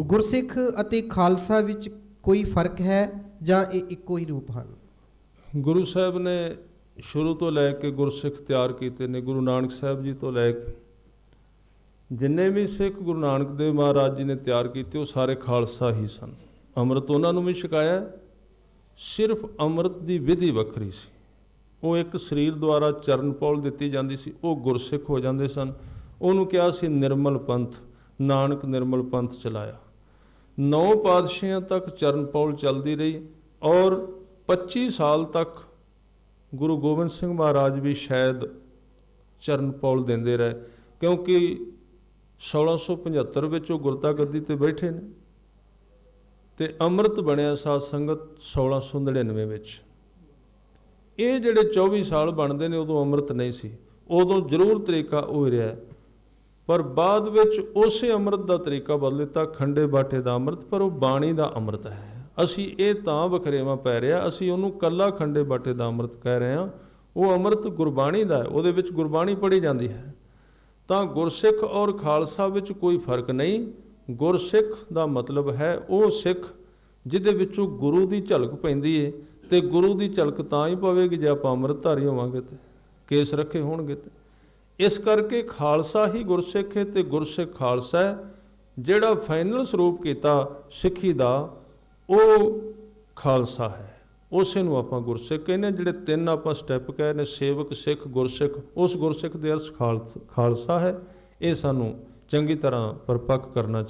ਗੁਰਸਿੱਖ ਅਤੇ ਖਾਲਸਾ ਵਿੱਚ ਕੋਈ ਫ਼ਰਕ ਹੈ ਜਾਂ ਇਹ ਇੱਕੋ ਹੀ ਰੂਪ ਹਨ? ਗੁਰੂ ਸਾਹਿਬ ਨੇ ਸ਼ੁਰੂ ਤੋਂ ਲੈ ਕੇ ਗੁਰਸਿੱਖ ਤਿਆਰ ਕੀਤੇ ਨੇ, ਗੁਰੂ ਨਾਨਕ ਸਾਹਿਬ ਜੀ ਤੋਂ ਲੈ ਕੇ। ਜਿੰਨੇ ਵੀ ਸਿੱਖ ਗੁਰੂ ਨਾਨਕ ਦੇਵ ਮਹਾਰਾਜ ਜੀ ਨੇ ਤਿਆਰ ਕੀਤੇ, ਉਹ ਸਾਰੇ ਖਾਲਸਾ ਹੀ ਸਨ। ਅੰਮ੍ਰਿਤ ਉਹਨਾਂ ਨੂੰ ਵੀ ਛਕਾਇਆ, ਸਿਰਫ ਅੰਮ੍ਰਿਤ ਦੀ ਵਿਧੀ ਵੱਖਰੀ ਸੀ। ਉਹ ਇੱਕ ਸਰੀਰ ਦੁਆਰਾ ਚਰਨ ਪੌਲ ਦਿੱਤੀ ਜਾਂਦੀ ਸੀ, ਉਹ ਗੁਰਸਿੱਖ ਹੋ ਜਾਂਦੇ ਸਨ। ਉਹਨੂੰ ਕਿਹਾ ਸੀ, ਨਿਰਮਲ ਪੰਥ, ਨਾਨਕ ਨਿਰਮਲ ਪੰਥ ਚਲਾਇਆ। ਨੌ ਪਾਤਸ਼ਾਹਾਂ ਤੱਕ ਚਰਨ ਪੌਲ ਚੱਲਦੀ ਰਹੀ ਔਰ 25 ਸਾਲ ਤੱਕ ਗੁਰੂ ਗੋਬਿੰਦ ਸਿੰਘ ਮਹਾਰਾਜ ਵੀ ਸ਼ਾਇਦ ਚਰਨ ਪੌਲ ਦਿੰਦੇ ਰਹੇ, ਕਿਉਂਕਿ 1675 ਵਿੱਚ ਉਹ ਗੁਰਤਾ ਗੱਦੀ ਤੇ ਬੈਠੇ ਨੇ ਤੇ ਅੰਮ੍ਰਿਤ ਬਣਿਆ ਸਾਧ ਸੰਗਤ 1699 ਵਿੱਚ। ਇਹ ਜਿਹੜੇ 24 ਸਾਲ ਬਣਦੇ ਨੇ ਉਦੋਂ ਅੰਮ੍ਰਿਤ ਨਹੀਂ ਸੀ, ਉਦੋਂ ਜ਼ਰੂਰ ਤਰੀਕਾ ਹੋ ਰਿਹਾ। ਪਰ ਬਾਅਦ ਵਿੱਚ ਉਸੇ ਅੰਮ੍ਰਿਤ ਦਾ ਤਰੀਕਾ ਬਦਲ ਦਿੱਤਾ, ਖੰਡੇ ਬਾਟੇ ਦਾ ਅੰਮ੍ਰਿਤ, ਪਰ ਉਹ ਬਾਣੀ ਦਾ ਅੰਮ੍ਰਿਤ ਹੈ। ਅਸੀਂ ਇਹ ਤਾਂ ਵਖਰੇਵਾ ਪੈ ਰਿਹਾ, ਅਸੀਂ ਉਹਨੂੰ ਕੱਲਾ ਖੰਡੇ ਬਾਟੇ ਦਾ ਅੰਮ੍ਰਿਤ ਕਹਿ ਰਹੇ ਹਾਂ। ਉਹ ਅੰਮ੍ਰਿਤ ਗੁਰਬਾਣੀ ਦਾ ਹੈ, ਉਹਦੇ ਵਿੱਚ ਗੁਰਬਾਣੀ ਪੜ੍ਹੀ ਜਾਂਦੀ ਹੈ। ਤਾਂ ਗੁਰਸਿੱਖ ਔਰ ਖਾਲਸਾ ਵਿੱਚ ਕੋਈ ਫ਼ਰਕ ਨਹੀਂ। ਗੁਰਸਿੱਖ ਦਾ ਮਤਲਬ ਹੈ ਉਹ ਸਿੱਖ, ਜਿਹਦੇ ਵਿੱਚੋਂ ਗੁਰੂ ਦੀ ਝਲਕ ਪੈਂਦੀ ਏ, ਤੇ ਗੁਰੂ ਦੀ ਝਲਕ ਤਾਂ ਹੀ ਪਵੇਗੀ ਜੇ ਆਪਾਂ ਅੰਮ੍ਰਿਤਧਾਰੀ ਹੋਵਾਂਗੇ ਤੇ। ਕੇਸ ਰੱਖੇ ਹੋਣਗੇ ਤੇ। ਇਸ ਕਰਕੇ ਖਾਲਸਾ ਹੀ ਗੁਰਸਿੱਖ ਹੈ ਤੇ ਗੁਰਸਿੱਖ ਖਾਲਸਾ ਹੈ, ਜਿਹੜਾ ਫਾਈਨਲ ਸਰੂਪ ਕੀਤਾ ਸਿੱਖੀ ਦਾ, ਉਹ ਖਾਲਸਾ ਹੈ ਉਸੇ ਨੂੰ ਆਪਾਂ ਗੁਰਸਿੱਖ ਕਹਿੰਦੇ ਹਾਂ। ਜਿਹੜੇ ਤਿੰਨ ਆਪਾਂ ਸਟੈਪ ਕਹੇ ਨੇ, ਸੇਵਕ, ਸਿੱਖ, ਗੁਰਸਿੱਖ, ਉਸ ਗੁਰਸਿੱਖ ਦੇ ਅਰਥ ਖਾਲਸ- ਖਾਲਸਾ ਹੈ ਇਹ ਸਾਨੂੰ ਚੰਗੀ ਤਰ੍ਹਾਂ ਪਰਪੱਕ ਕਰਨਾ